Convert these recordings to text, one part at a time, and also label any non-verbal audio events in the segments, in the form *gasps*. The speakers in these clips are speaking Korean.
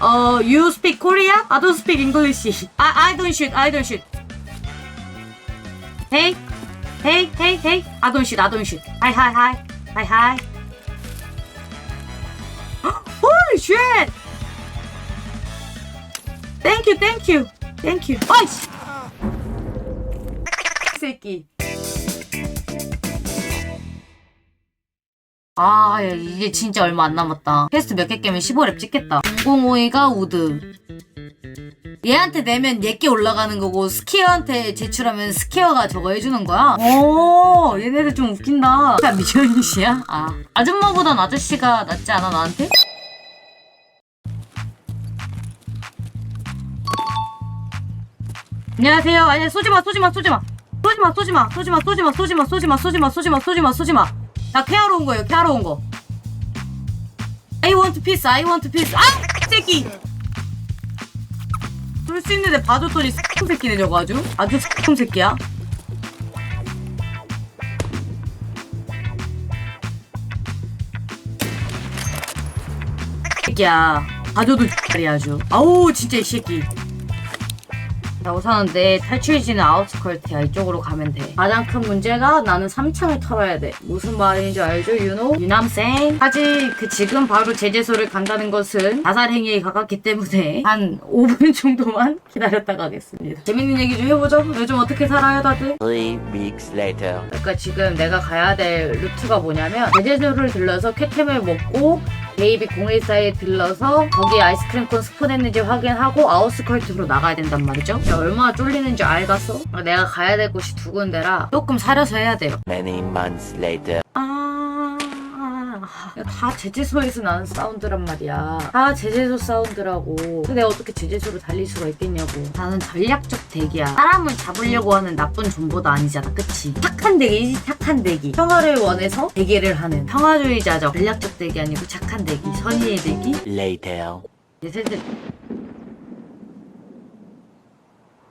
Uh, you speak Korea? I don't speak English. I, I don't shoot. I don't shoot. Hey, hey, hey, hey. I don't shoot. I don't shoot. Hi, hi, hi. Hi, hi. Holy *gasps* shit! Thank you, thank you, thank you. 어이씨! 새끼. 아, 야, 이제 진짜 얼마 안 남았다. 퀘스트 몇 개 깨면 15렙 찍겠다. 005가 우드. 얘한테 내면 얘께 올라가는 거고 스키어한테 제출하면 스키어가 저거 해주는 거야? 오, 얘네들 좀 웃긴다. 다 미션이시야? 아, 아줌마보단 아저씨가 낫지 않아 나한테? 안녕하세요. 아니 쏘지마 쏘지마 쏘지마 쏘지마 쏘지마 쏘지마 쏘지마 쏘지마 쏘지마 쏘지마 쏘지마 쏘지마 쏘지마 나 케어로 온 거예요 케어로 온 거. I want peace I want peace. 아! 새끼! 쏠 수 있는데 봐줬더니 스킨 새끼네 저거 아주. 아주 스킨 새끼야. 새끼야. 봐줘도 X발이야 아주. 아우 진짜 이 새끼 자 우선은 내 탈출지는 아웃스컬트야 이쪽으로 가면 돼 가장 큰 문제가 나는 3창을 털어야 돼 무슨 말인지 알죠 유노? 유남생 아직 그 지금 바로 제재소를 간다는 것은 자살 행위에 가깝기 때문에 한 5분 *laughs* 정도만 기다렸다 가겠습니다 재밌는 얘기 좀 해보죠 요즘 어떻게 살아요 다들? Three weeks later. 그러니까 지금 내가 가야 될 루트가 뭐냐면 제재소를 들러서 캣템을 먹고 베이비 014에 들러서 거기 아이스크림 콘 스폰했는지 확인하고 아웃스컬트로 나가야 된단 말이죠. 야, 얼마나 쫄리는지 알겠어? 내가 가야 될 곳이 두 군데라 조금 사려서 해야 돼요. Many months later. 아, 야, 다 제재소에서 나는 사운드란 말이야. 다 제재소 사운드라고. 근데 내가 어떻게 제재소로 달릴 수가 있겠냐고. 나는 전략적 대기야. 사람을 잡으려고 하는 나쁜 존보다 아니잖아, 그치? 착한 대기지, 착한 대기. 평화를 원해서 대기를 하는 평화주의자적 전략적 대기 아니고 착한 대기, 선의의 대기. Later. 이제 슬슬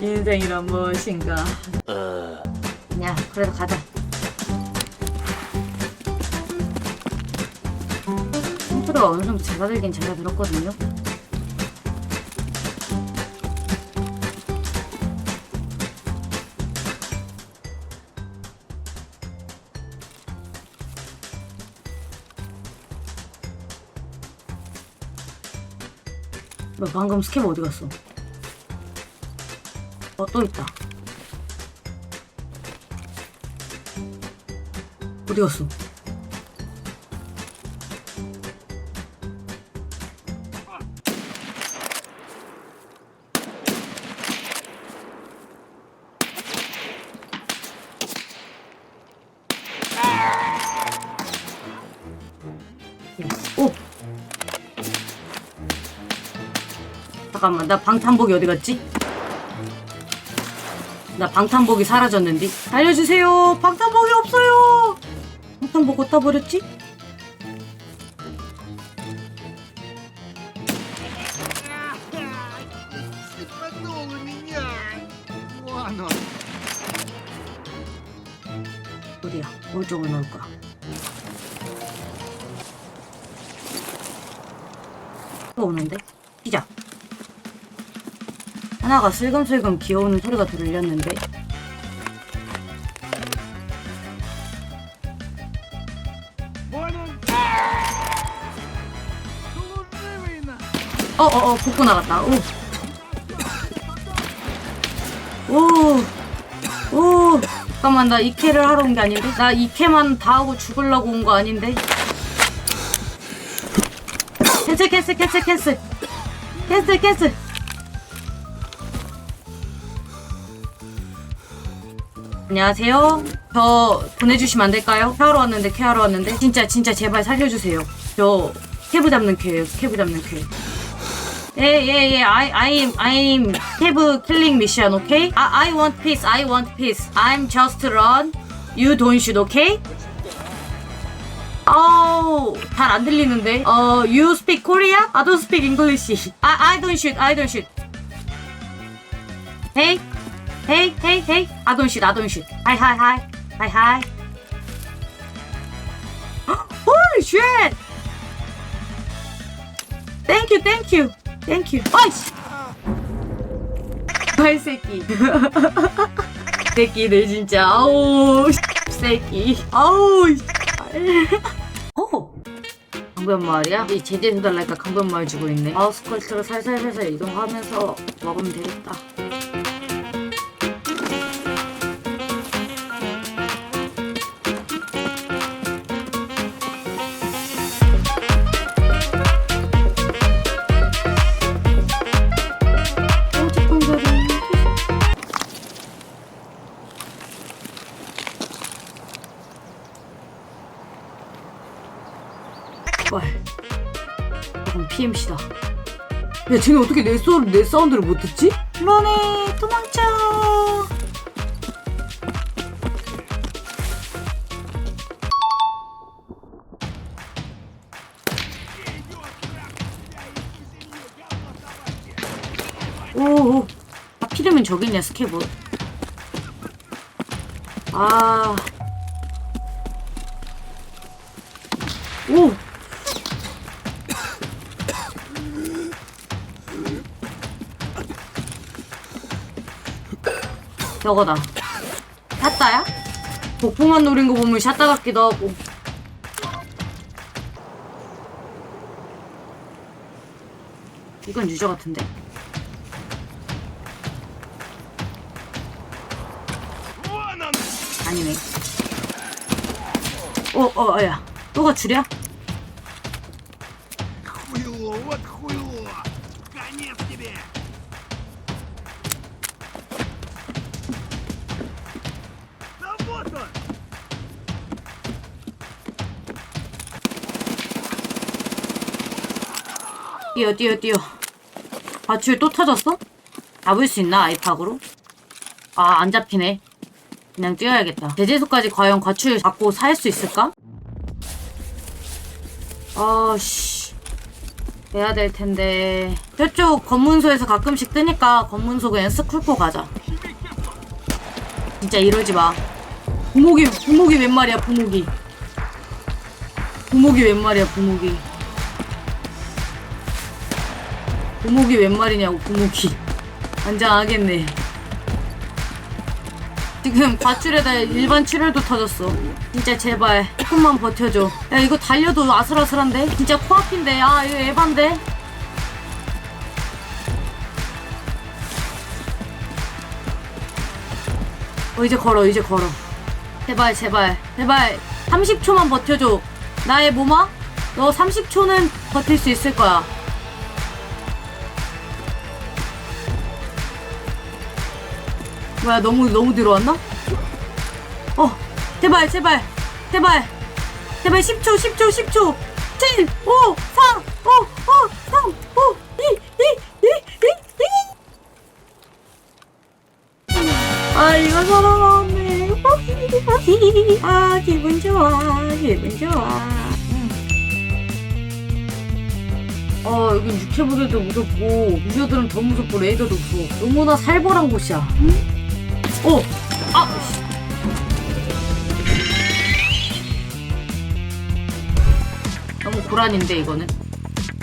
인생이란 무엇인가. Uh. 야, 그래도 가자. 컴퓨터가 어느 정도 제가 들긴 제가 들었거든요. 너 방금 스캡 어디 갔어? 어, 또 있다. 어디 갔어? 잠깐만 나 방탄복이 어디 갔지? 나 방탄복이 사라졌는데. 알려주세요. 방탄복이 없어요. 방탄복 어디다 버렸지? 어디야 어느 쪽으로 넣을까 오는데? 피자. 하나가 슬금슬금 기어오는 소리가 들렸는데 어어어 어, 어, 어 복고 나갔다 오. 오. 오. 잠깐만 나 이케를 하러 온 게 아닌데? 나 이케만 다 하고 죽을라고 온 거 아닌데? 캔슬 캔슬 캔슬 캔슬 캔슬 캔슬 안녕하세요 저 보내주시면 안 될까요? 케어하러 왔는데 케어하러 왔는데 진짜 진짜 제발 살려주세요 저 스케브 잡는 쾌예요 스케브 잡는 쾌 예예 예 I I'm I'm have killing mission okay I I want peace I want peace I'm just run you don't shoot okay 아우 잘안 들리는데 어 you speak Korea I don't speak English I I don't shoot I don't shoot hey don't shoot hi hi hi. Hi hi. *gasps* Holy shit! Thank you thank you. 땡큐 아이씨 아이 새끼 새끼들 진짜. 아우 새끼 아우 어? 강변 마을이야? 이 제재도 달라니까 강변 마을 주고 있네. 아우스 컬트로 살살살살 이동하면서 먹으면 되겠다 야, 쟤네 어떻게 내, 소, 내 사운드를 못 듣지? 런해, 도망쳐! 오, 아, 피르면 저기 있냐, 스케봇. 아. 저거다. 샷다야? 복부만 노린 거 보면 샷다 같기도 하고. 이건 유저 같은데. 아니네. 어, 어, 야. 또가 줄이야? 뛰어, 뛰어, 뛰어. 밧줄 또 터졌어? 잡을 수 있나, 아이팍으로? 아, 안 잡히네. 그냥 뛰어야겠다. 제재소까지 과연 과출 잡고 살 수 있을까? 아, 씨. 해야 될 텐데. 저쪽 검문소에서 가끔씩 뜨니까 검문소 그냥 쓱 훑고 가자. 진짜 이러지 마. 부목이, 부목이 웬 말이야, 부목이. 부목이 웬 말이야, 부목이. 부목이 웬 말이냐고, 부목이. 완장하겠네. 지금 밧줄에다 일반 출혈도 터졌어. 진짜 제발 조금만 버텨줘. 야 이거 달려도 아슬아슬한데? 진짜 코앞인데. 아 이거 에반데? 어 이제 걸어 이제 걸어. 제발 제발 제발 30초만 버텨줘. 나의 몸아? 너 30초는 버틸 수 있을 거야. 뭐야 너무 너무 들어왔나? 어 제발 제발 제발. 제발 10초 10초 10초. 7 5 4 5 5 3 5 2 2 2 2 2 아 이거 살아나왔네. 아 기분 좋아 기분 좋아. 어 여긴 육해부들도 무섭고 유저들은 더 무섭고 레이더도 무서워 너무나 살벌한 곳이야. 응? 오! 아! 씨. 너무 고란인데 이거는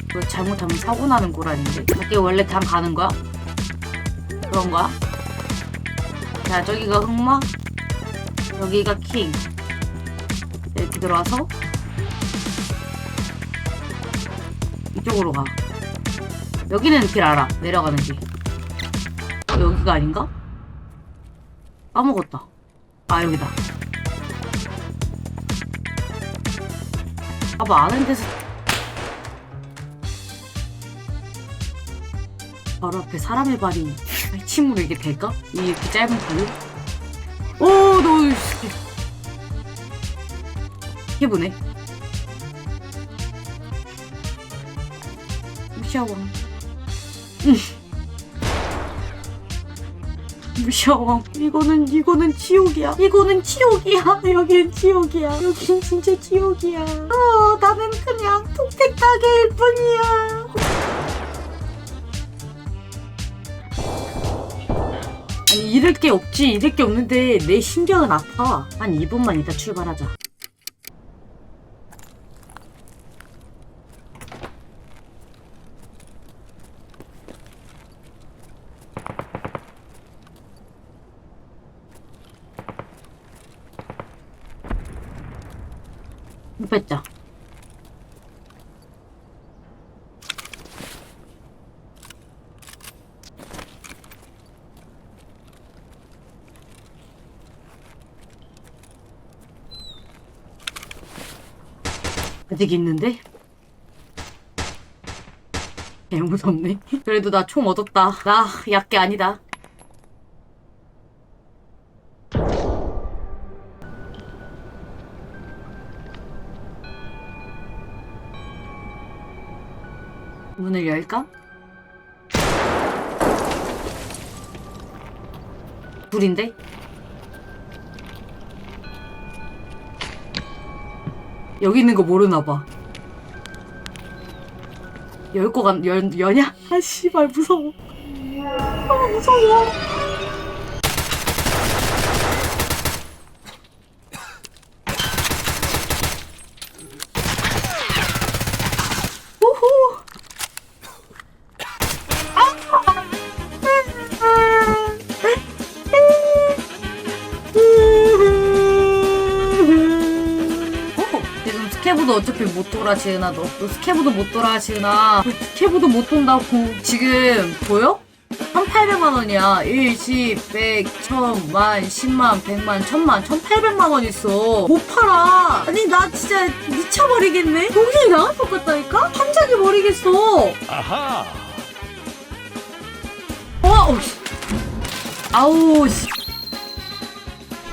이거 잘못하면 사고 나는 고란인데 밖에 원래 당 가는 거야? 그런 거야? 자 저기가 흑마 여기가 킹 이렇게 들어와서 이쪽으로 가 여기는 길 알아 내려가는 길 어, 여기가 아닌가? 까먹었다. 아, 여기다. 봐봐, 아는 데서. 바로 앞에 사람의 발이 침으로 이게 될까? 이렇게 짧은 발로? 오, 너, 씨. 해보네. 무시하고. 응. 무서워. 이거는 이거는 지옥이야. 이거는 지옥이야. 여긴 지옥이야. 여긴 진짜 지옥이야. 어, 나는 그냥 통택 가게일 뿐이야. 아니 잃을 게 없지. 잃을 게 없는데 내 신경은 아파. 한 2분만 이따 출발하자. 뺐자. 아직 있는데? 개 무섭네. 그래도 나 총 얻었다. 나 약게 아니다. 문을 열까? 불인데? 여기 있는 거 모르나 봐. 열거 같, 열, 여냐? 아, 씨발, 무서워. 아, 무서워. 스캐브도 어차피 못 돌아 지은아 너또 스캐브도 못 돌아 지은아. 스캐브도 못 돈다고. 지금 보여? 1800만 원이야. 1, 10, 100, 1000, 만, 10만, 100만, 1000만, 1800만 원 있어. 못 팔아. 아니, 나 진짜 미쳐버리겠네? 동생이 나갈 것 같다니까? 탐장이 버리겠어. 아하. 와, 어, 씨. 아우, 씨.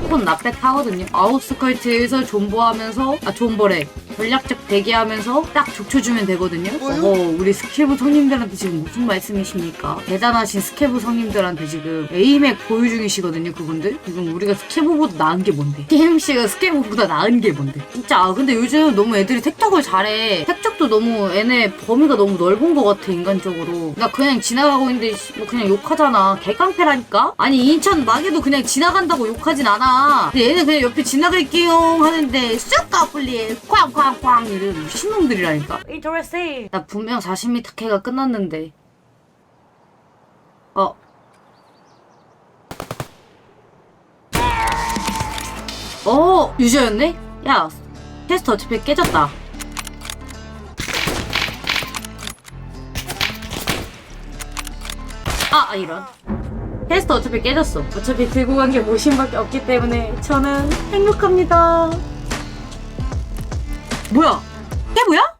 폰 납배 타거든요. 아웃스컬트에서 존버하면서, 아, 존버래. 전략적 대기하면서 딱 족쳐주면 되거든요. 어, 우리 스케브 성님들한테 지금 무슨 말씀이십니까? 대단하신 스케브 성님들한테 지금 에이맥 보유 중이시거든요, 그분들. 지금 우리가 스케브보다 나은 게 뭔데? TMC가 스케브보다 나은 게 뭔데? 진짜, 아, 근데 요즘 너무 애들이 택적을 잘해. 택적도 너무 얘네 범위가 너무 넓은 것 같아, 인간적으로. 나 그냥 지나가고 있는데, 씨, 뭐 그냥 욕하잖아. 개깡패라니까? 아니, 인천 마개도 그냥 지나간다고 욕하진 않아. 근데 얘는 그냥 옆에 지나갈게요 하는데, 쑥 까불리, 쾅쾅 쾅 이런 미친놈들이라니까. 이토레스. 나 분명 40m 캐가 끝났는데. 어. 어, 유저였네? 야, 테스트 어차피 깨졌다. 아, 이런. 테스트 어차피 깨졌어. 어차피 들고 간 게 모신밖에 없기 때문에 저는 행복합니다. 뭐야? 뭐야?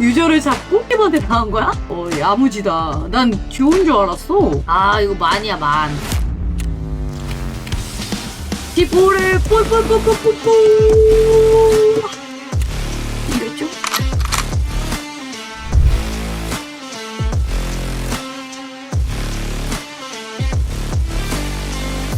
유저를 잡고 팀한테 당한 거야? 어, 야무지다. 난 듀오인 줄 알았어. 아, 이거 만이야, 만. 디포를 뽀뽀뽀뽀뽀뽀